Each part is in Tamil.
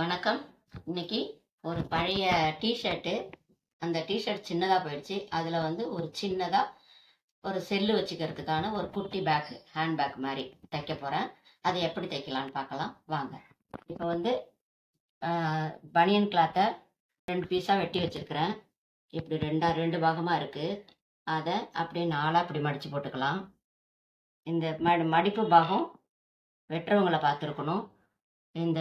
வணக்கம். இன்னைக்கு ஒரு பழைய டிஷர்ட்டு அந்த டிஷர்ட் சின்னதாக போயிடுச்சு. அதில் வந்து ஒரு சின்னதாக ஒரு செல்லு வச்சுக்கிறதுக்கான ஒரு குட்டி பேக் ஹேண்ட் பேக் மாதிரி தைக்க போகிறேன் அதை எப்படி தைக்கலான்னு பார்க்கலாம். வாங்க. இப்போ வந்து பனியன் கிளாத்தை ரெண்டு பீஸாக வெட்டி வச்சுருக்கிறேன். இப்படி ரெண்டாக ரெண்டு பாகமாக இருக்குது அதை அப்படியே நாலாக இப்படி மடித்து போட்டுக்கலாம். இந்த மடிப்பு பாகம் வெட்டுறவங்கள பார்த்துருக்கணும். இந்த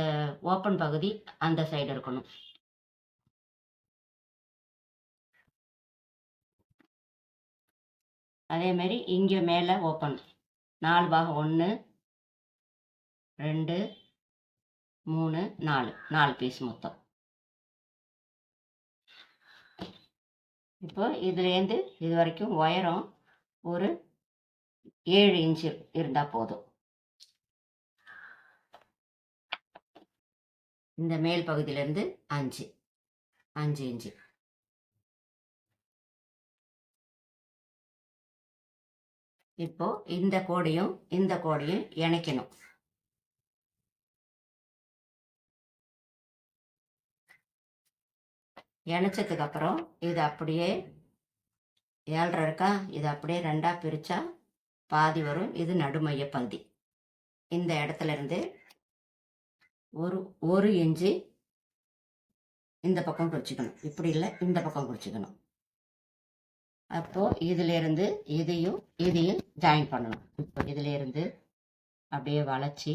ஓப்பன் பகுதி அந்த சைடு இருக்கணும். அதே மாதிரி இங்கே மேலே ஓப்பன் நாலு பாகம் ஒன்று ரெண்டு மூணு நாலு. நாலு பீஸ் மொத்தம். இப்போ இதுலேருந்து இது வரைக்கும் உயரம் ஒரு ஏழு இன்ச்சு இருந்தால் போதும். இந்த மேல் பகுதியிலேருந்து அஞ்சு. அஞ்சு இன்ச்சு இப்போ இந்த கோடையும் இந்த கோடையும் இணைக்கணும். இணைச்சதுக்கு அப்புறம் இது அப்படியே ஏழரை இருக்கா? இது அப்படியே ரெண்டாக பிரித்தா பாதி வரும். இது நடுமைய பகுதி. இந்த இடத்துல இருந்து ஒரு ஒரு இன்ச்சு இந்த பக்கம் குறிச்சிக்கணும் இப்படி இல்லை இந்த பக்கம் குறிச்சிக்கணும் அப்போது இதிலேருந்து இதையும் இதையும் ஜாயின் பண்ணணும். இப்போ இதிலேருந்து அப்படியே வளைச்சி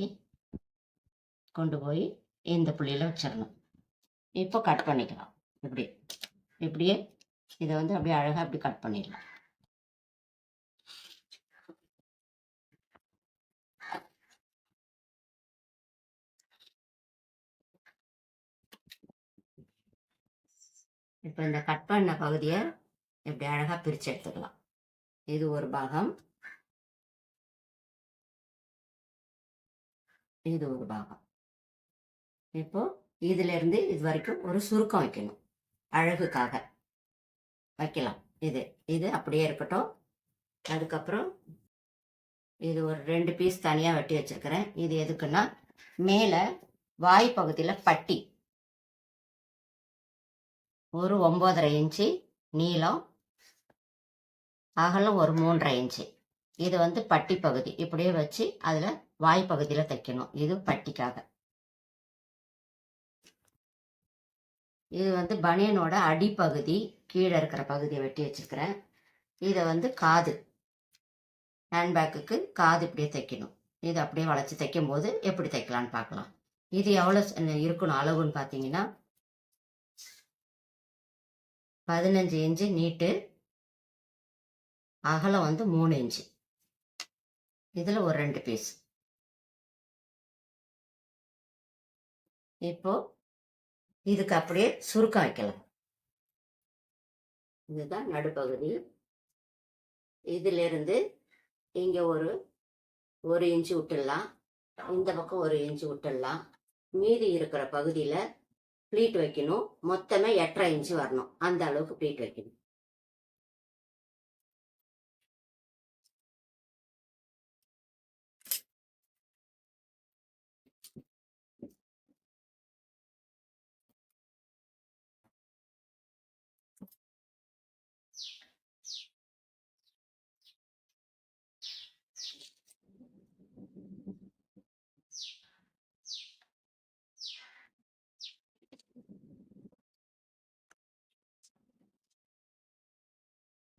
கொண்டு போய் இந்த புள்ளியில் வச்சிடணும். இப்போ கட் பண்ணிக்கலாம். இப்படி. இப்படியே இதை வந்து அப்படியே அழகாக அப்படி கட் பண்ணிடலாம். இப்போ இந்த கட் பண்ண பகுதியை இப்படி அழகாக பிரித்து எடுத்துக்கலாம். இது ஒரு பாகம். இது ஒரு பாகம். இப்போ இதிலிருந்து இது வரைக்கும் ஒரு சுருக்கம் வைக்கணும். அழகுக்காக. வைக்கலாம். இது இது அப்படியே இருக்கட்டும். அதுக்கப்புறம் இது ஒரு ரெண்டு பீஸ் தனியாக வெட்டி வச்சிருக்கிறேன். இது எதுக்குன்னா மேலே வாய் பகுதியில் பட்டி. ஒரு ஒம்பதரை இன்ச்சு நீளம் அகலம் ஒரு மூன்றரை இன்ச்சு. இது வந்து பட்டி பகுதி. இப்படியே வச்சு அதில் வாய் பகுதியில் தைக்கணும். இது பட்டிக்காக. இது வந்து பனியனோட அடிப்பகுதி. கீழே இருக்கிற பகுதியை வெட்டி வச்சிருக்கிறேன். இதை வந்து காது. ஹேண்ட்பேக்குக்கு காது இப்படியே தைக்கணும். இது அப்படியே வளைச்சி தைக்கும் போது எப்படி தைக்கலான்னு பார்க்கலாம். இது எவ்வளோ இருக்கணும் அளவுன்னு பார்த்தீங்கன்னா பதினஞ்சு இன்ச்சு நீட்டு. அகலம் வந்து மூணு இன்ச்சு. இதில் ஒரு ரெண்டு பீஸ் இப்போ இதுக்கு அப்படியே சுருக்கம் வைக்கலாம். இதுதான் நடுப்பகுதி. இதிலிருந்து இங்கே ஒரு ஒரு இன்ச்சு விட்டுடலாம். இந்த பக்கம் ஒரு இன்ச்சு விட்டுடலாம். மீதி இருக்கிற பகுதியில் ப்ளீட் வைக்கணும். மொத்தமே எட்டரை இன்ச்சு வரணும். அந்த அளவுக்கு ப்ளீட் வைக்கணும்.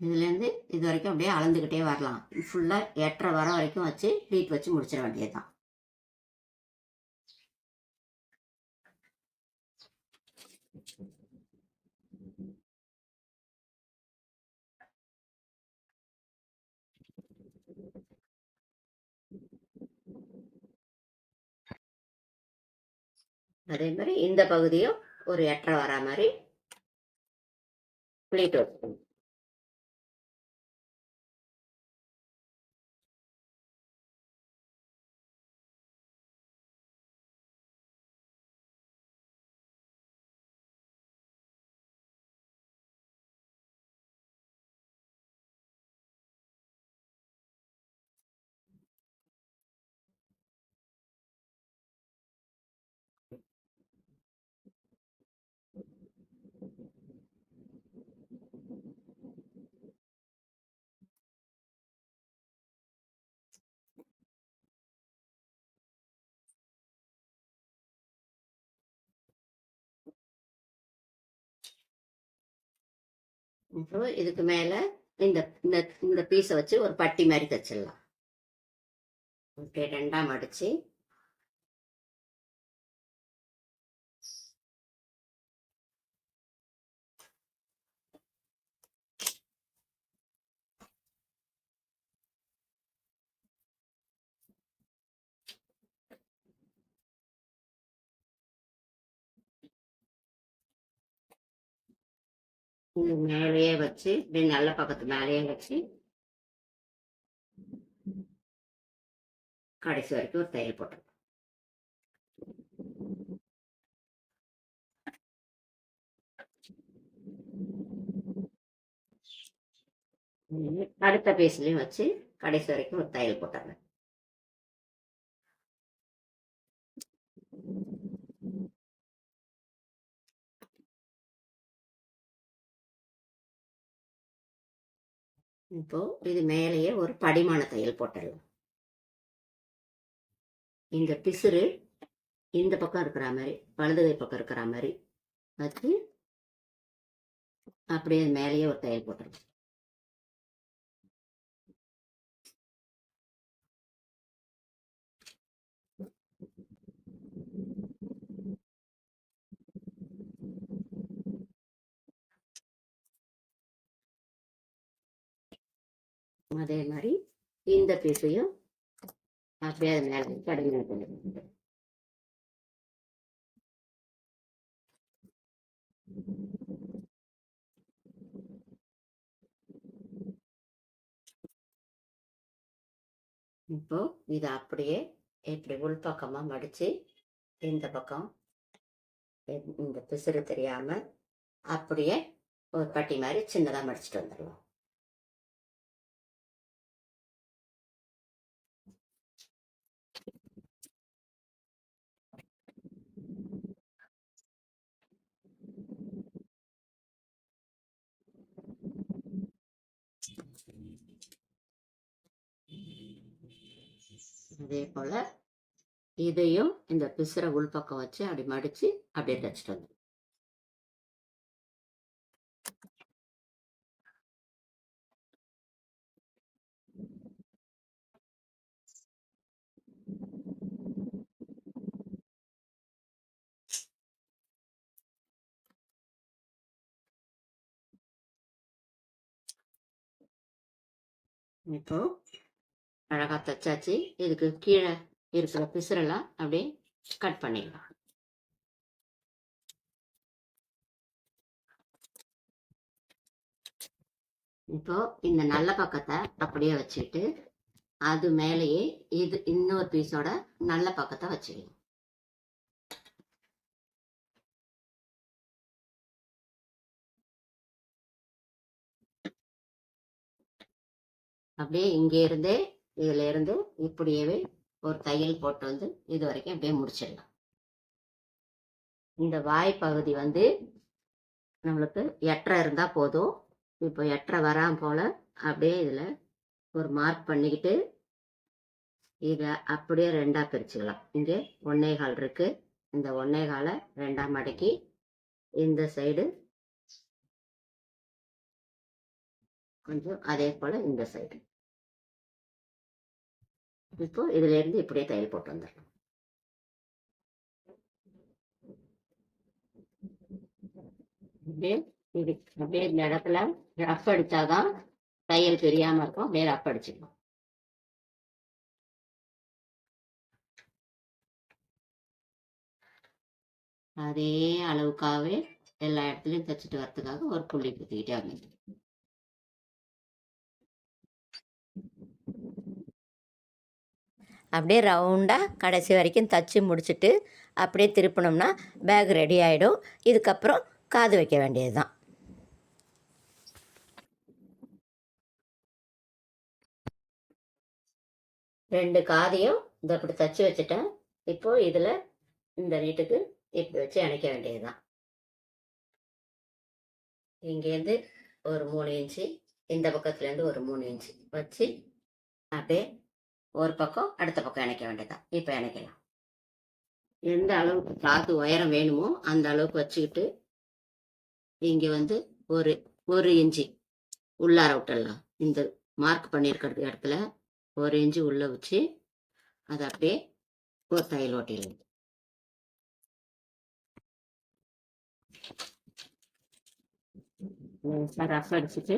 இதுலேருந்து இது வரைக்கும் அப்படியே அளந்துக்கிட்டே வரலாம். ஃபுல்லாக எட்டரை வர வரைக்கும் வச்சு ப்ளீட் வச்சு முடிச்சிட வேண்டியது தான் அதே மாதிரி இந்த பகுதியும் ஒரு எட்டரை வரா மாதிரி ப்ளீட் வச்சுக்கணும் அப்புறம் இதுக்கு மேலே இந்த இந்த இந்த பீஸை வச்சு ஒரு பட்டி மாதிரி தைச்சிடலாம். ஓகே ரெண்டாம் அடிச்சு. மேலேயே வச்சு இப்படி நல்ல பக்கத்து மேலேயே வச்சு கடைசி வரைக்கும் ஒரு தையல் போட்டு அடுத்த பீஸ்லயும் வச்சு கடைசி வரைக்கும் ஒரு தையல் போட்டாங்க இப்போ இது மேலேயே ஒரு படிமான தையல் போட்டுடலாம். இந்த பிசுறு இந்த பக்கம் இருக்கிற மாதிரி வலது கை பக்கம் இருக்கிற மாதிரி வச்சு அப்படியே மேலேயே ஒரு தையல் போட்டுடலாம். அதே மாதிரி இந்த பீஸையும் அப்படியே அது மேலே கடுமையாக கொண்டு இப்போ இதை அப்படியே இப்படி உள்பக்கமா மடிச்சு இந்த பக்கம் இந்த பிசுறு தெரியாம அப்படியே ஒரு பட்டி மாதிரி சின்னதாக மடிச்சிட்டு வந்துடுவோம் அதே போல இதையும் இந்த பிசுற உள்பக்கம் வச்சு அப்படி மடிச்சு அப்படியே தச்சிட்டு வந்து இப்போ அழகா தச்சாச்சு. இதுக்கு கீழே இருக்கிற பிசுரெல்லாம் அப்படியே கட் பண்ணிடலாம். இப்போ இந்த நல்ல பக்கத்தை அப்படியே வச்சுட்டு அது மேலேயே இது இன்னொரு பீஸோட நல்ல பக்கத்தை வச்சுக்கணும். அப்படியே இங்கே இருந்தே இதில் இருந்து இப்படியவே ஒரு தையல் போட்டு வந்து இது வரைக்கும் அப்படியே முடிச்சிடலாம். இந்த வாய் பகுதி வந்து நம்மளுக்கு எட்டரை இருந்தால் போதும். இப்போ எட்டரை வராம போல் அப்படியே இதில் ஒரு மார்க் பண்ணிக்கிட்டு இதை அப்படியே ரெண்டாக பிரிச்சுக்கலாம். இங்கே ஒன்னே கால் இருக்குது இந்த ஒன்னே காலை ரெண்டா மடக்கி இந்த சைடு கொஞ்சம் அதே போல் இந்த சைடு இப்போ இதுல இருந்து இப்படியே தையல் போட்டு வந்துடணும் அப்படியே இது அப்படியே இந்த இடத்துல ரஃப் அடித்தாதான் தையல் தெரியாமல் இருக்கும். அப்படியே ரஃப் அடிச்சுக்கணும் அதே அளவுக்காகவே எல்லா இடத்துலையும் தைச்சிட்டு வரதுக்காக ஒரு புள்ளி குத்திக்கிட்டே வந்து அப்படியே ரவுண்டாக கடைசி வரைக்கும் தச்சு முடிச்சுட்டு அப்படியே திருப்பினோம்னா பேக் ரெடி ஆகிடும் இதுக்கப்புறம் காது வைக்க வேண்டியது தான் ரெண்டு காதையும் இதை அப்படி தச்சு வச்சுட்டேன். இப்போது இதில் இந்த நீட்டுக்கு இப்படி வச்சு இணைக்க வேண்டியது தான் இங்கேருந்து ஒரு மூணு இன்ச்சு இந்த பக்கத்துலேருந்து ஒரு மூணு இன்ச்சு வச்சு அப்படியே ஒரு பக்கம் அடுத்த பக்கம் இணைக்க வேண்டியதான் இப்போ இணைக்கலாம். எந்த அளவுக்கு காத்து உயரம் வேணுமோ அந்த அளவுக்கு வச்சுக்கிட்டு இங்கே வந்து ஒரு ஒரு இன்ச்சு உள்ளார விட்டுடலாம். இந்த மார்க் பண்ணியிருக்கிற இடத்துல ஒரு இன்ச்சு உள்ளே வச்சு அதை அப்படியே ஒரு தையல் ஓட்டிடலாம் ரஃப் அடிச்சுட்டு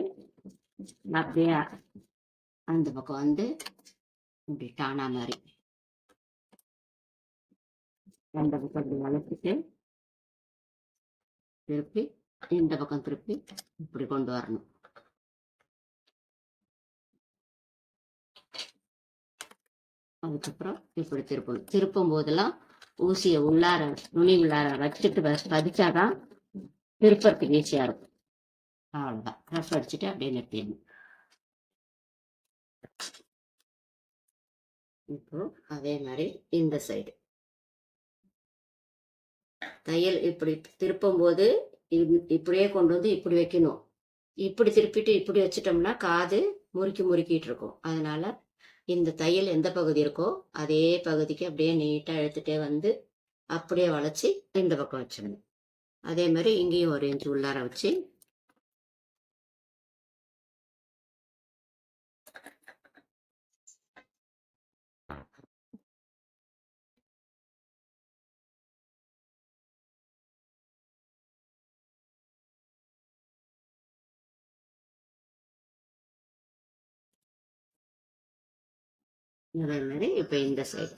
அப்படியே அந்த பக்கம் வந்து இப்படி டானா மாதிரி. அந்த பக்கம் இப்படி வளர்த்துட்டு திருப்பி இந்த பக்கம் திருப்பி இப்படி கொண்டு வரணும். அதுக்கப்புறம் இப்படி திருப்பணும். திருப்பும் போதெல்லாம் ஊசியை உள்ளார நுனி உள்ளார வச்சுட்டு வ- பதிச்சாதான் திருப்பறதுக்கு ஈஸியா இருக்கும். அவ்வளவுதான். ரஃப் அடிச்சுட்டு அப்படியே நிறுத்திடணும். இப்போ அதே மாதிரி இந்த சைடு தையல் இப்படி திருப்பும் போது இ- இப்படியே கொண்டு வந்து இப்படி வைக்கணும். இப்படி திருப்பிட்டு இப்படி வச்சிட்டோம்னா காது முறுக்கி முறுக்கிட்டு இருக்கும். அதனால இந்த தையல் எந்த பகுதி இருக்கோ அதே பகுதிக்கு அப்படியே நீட்டா எடுத்துகிட்டே வந்து அப்படியே வளைச்சி இந்த பக்கம் வச்சிடணும் அதே மாதிரி இங்கேயும் ஒரு இன்ச்சு உள்ளார வச்சு அதே மாதிரி இப்போ இந்த சைடு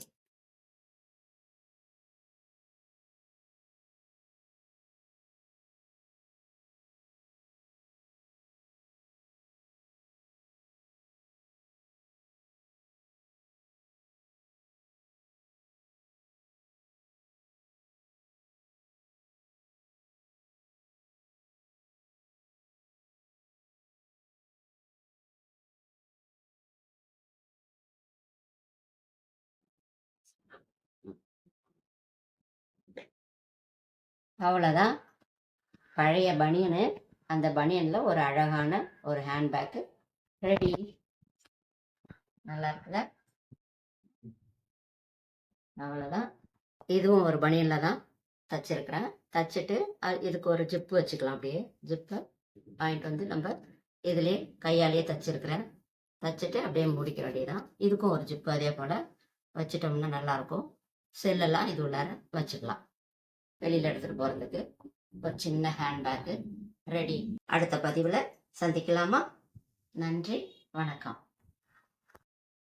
அவ்வளோதான் பழைய பனியனு அந்த பனியனில் ஒரு அழகான ஒரு ஹேண்ட்பேக்கு ரெடி நல்லா இருக்குதா அவ்வளோதான் இதுவும் ஒரு பனியனில் தான் தச்சிருக்கிறேன். தச்சுட்டு இதுக்கு ஒரு ஜிப்பு வச்சுக்கலாம் அப்படியே. ஜிப்பை வாங்கிட்டு வந்து நம்ம இதுலேயே கையாலேயே தச்சிருக்கிறேன். தச்சுட்டு அப்படியே முடிக்க வேண்டியதான் இதுக்கும் ஒரு ஜிப்பு அதே போல் வச்சிட்டோம்னா நல்லாயிருக்கும் செல்லெல்லாம் இது உள்ளார வச்சுக்கலாம். வெளியில் எடுத்துகிட்டு போகிறதுக்கு ஒரு சின்ன ஹேண்ட்பேக்கு ரெடி அடுத்த பதிவில் சந்திக்கலாமா? நன்றி வணக்கம்.